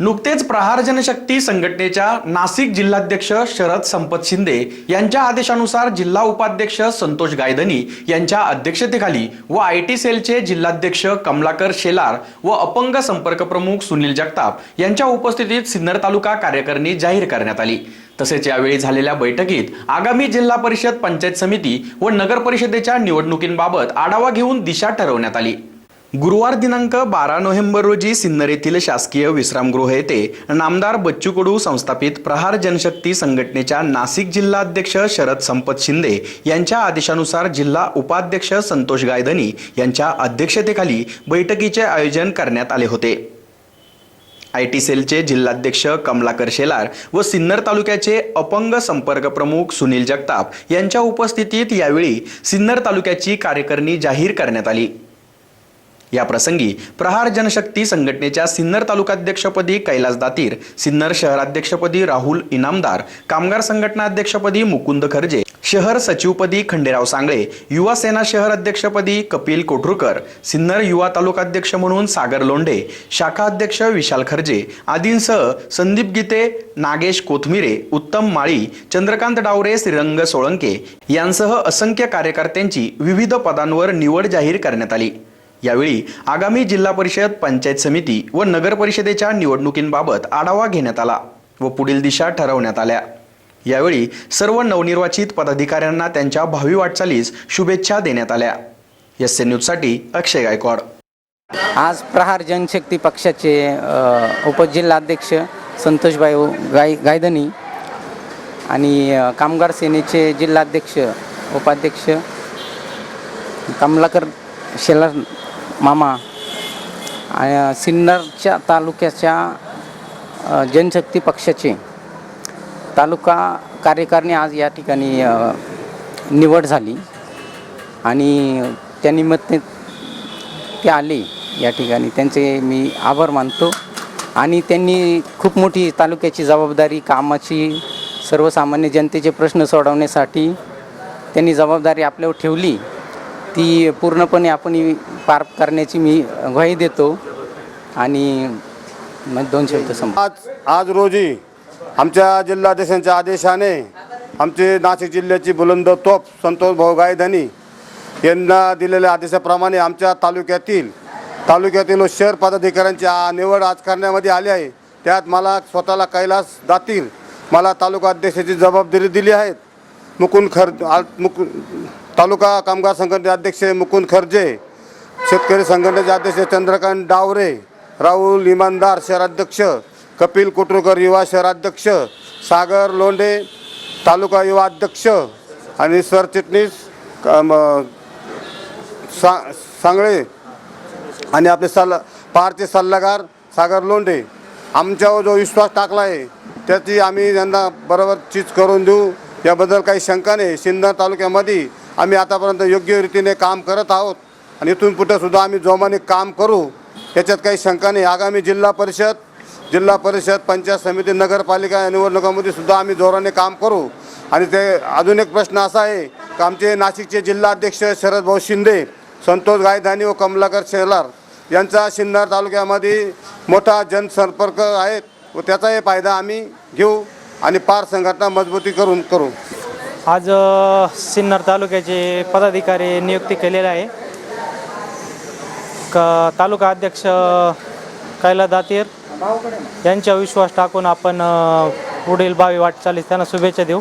नुकतेच प्रहार जनशक्ती संघटनेच्या नाशिक जिल्हाध्यक्ष शरद संपत शिंदे यांच्या आदेशानुसार जिल्हा उपाध्यक्ष संतोष गायदनी यांच्या अध्यक्षतेखाली व आय टी सेलचे जिल्हाध्यक्ष कमलाकर शेलार व अपंग संपर्क प्रमुख सुनील जगताप यांच्या उपस्थितीत सिन्नर तालुका कार्यकारिणी जाहीर करण्यात आली. तसेच यावेळी झालेल्या बैठकीत आगामी जिल्हा परिषद पंचायत समिती व नगर परिषदेच्या निवडणुकींबाबत आढावा घेऊन दिशा ठरवण्यात आली. गुरुवार दिनांक बारा नोव्हेंबर रोजी सिन्नर येथील शासकीय विश्रामगृह येथे नामदार बच्चू कडू संस्थापित प्रहार जनशक्ती संघटनेच्या नाशिक जिल्हा अध्यक्ष शरद संपत शिंदे यांच्या आदेशानुसार जिल्हा उपाध्यक्ष संतोष गायधनी यांच्या अध्यक्षतेखाली बैठकीचे आयोजन करण्यात आले होते. आय टी सेलचे जिल्हाध्यक्ष कमलाकर शेलार व सिन्नर तालुक्याचे अपंग संपर्क प्रमुख सुनील जगताप यांच्या उपस्थितीत यावेळी सिन्नर तालुक्याची कार्यकारिणी जाहीर करण्यात आली. या प्रसंगी प्रहार जनशक्ती संघटनेच्या सिन्नर तालुकाध्यक्षपदी कैलास दातीर सिन्नर शहराध्यक्षपदी राहुल इनामदार कामगार संघटना अध्यक्षपदी मुकुंद खर्जे शहर सचिवपदी खंडेराव सांगळे युवा सेना शहर अध्यक्षपदी कपिल कोठरूकर सिन्नर युवा तालुकाध्यक्ष म्हणून सागर लोंढे शाखा अध्यक्ष विशाल खर्जे आदींसह संदीप गीते नागेश कोथमिरे उत्तम माळी चंद्रकांत डावरे श्रीरंग सोळंके यांसह असंख्य कार्यकर्त्यांची विविध पदांवर निवड जाहीर करण्यात आली. यावेळी आगामी जिल्हा परिषद पंचायत समिती व नगर परिषदेच्या निवडणुकींबाबत आढावा घेण्यात आला व पुढील दिशा ठरवण्यात आल्या. यावेळी सर्व नवनिर्वाचित पदाधिकाऱ्यांना त्यांच्या भावी वाटचालीस शुभेच्छा देण्यात आल्या. एस एन न्यूजसाठी अक्षय गायकवाड. आज प्रहार जनशक्ती पक्षाचे उपजिल्हाध्यक्ष संतोषबाई गाय गायधनी आणि कामगार सेनेचे जिल्हाध्यक्ष उपाध्यक्ष कमलाकर शेलार मामा आणि सिन्नरच्या तालुक्याच्या जनशक्ती पक्षाचे तालुका कार्यकारिणी आज या ठिकाणी निवड झाली आणि त्यानिमित्त ते आले या ठिकाणी. त्यांचे मी आभार मानतो आणि त्यांनी खूप मोठी तालुक्याची जबाबदारी कामाची सर्वसामान्य जनतेचे प्रश्न सोडवण्यासाठी त्यांनी जबाबदारी आपल्यावर ठेवली. ती पूर्णपणे आपण पार करण्याची मी ग्वाही देतो आणि मग दोन शब्द संप आज आज रोजी आमच्या जिल्हाध्यक्षांच्या आदेशाने आमचे नाशिक जिल्ह्याची बुलंद तोप संतोष भाऊ गायधनी यांना दिलेल्या आदेशाप्रमाणे आमच्या तालुक्यातील तालुक्यातील व शहर पदाधिकाऱ्यांची निवड आज करण्यामध्ये आली आहे. त्यात मला स्वतःला कैलास दातील मला तालुका अध्यक्षाची जबाबदारी दिली आहे. मुकुंद खर मुकुंद तालुका कामगार संघटनेचे अध्यक्ष मुकुंद खर्जे शेतकरी संघटनेचे अध्यक्ष चंद्रकांत डावरे राहुल इमानदार शहराध्यक्ष कपिल कुटुरकर युवा शहराध्यक्ष सागर लोंढे तालुका युवा अध्यक्ष आणि सरचिटणीस सा सांगळे आणि आपले सल्ला पारचे सल्लागार सागर लोंढे. आमच्यावर जो विश्वास टाकला आहे त्याची आम्ही यांना बरोबर चीज करून देऊ. याबद्दल काही शंका नाही. सिन्नर तालुक्यामध्ये आम्ही आतापर्यंत योग्य रीतीने काम करत आहोत. आणि इथून पुढेसुद्धा आम्ही जोमाने काम करू. याच्यात काही शंका नाही. आगामी जिल्हा परिषद जिल्हा परिषद पंचायत समिती नगरपालिका या निवडणुकामध्ये सुद्धा आम्ही जोराने काम करू. आणि ते अजून एक प्रश्न असा आहे की आमचे नाशिकचे जिल्हाध्यक्ष शरद भाऊ शिंदे संतोष गायधानी व कमलाकर शेलार यांचा सिन्नर तालुक्यामध्ये मोठा जनसंपर्क आहेत व त्याचाही फायदा आम्ही घेऊ आणि पार संघटना मजबूती करून करू. आज सिन्नर तालुक्याचे पदाधिकारी नियुक्ती केलेले आहे. क तालुका अध्यक्ष कैला दातीर यांच्या विश्वास टाकून आपण पुढील बावी वाटचालीस त्यांना शुभेच्छा देऊ.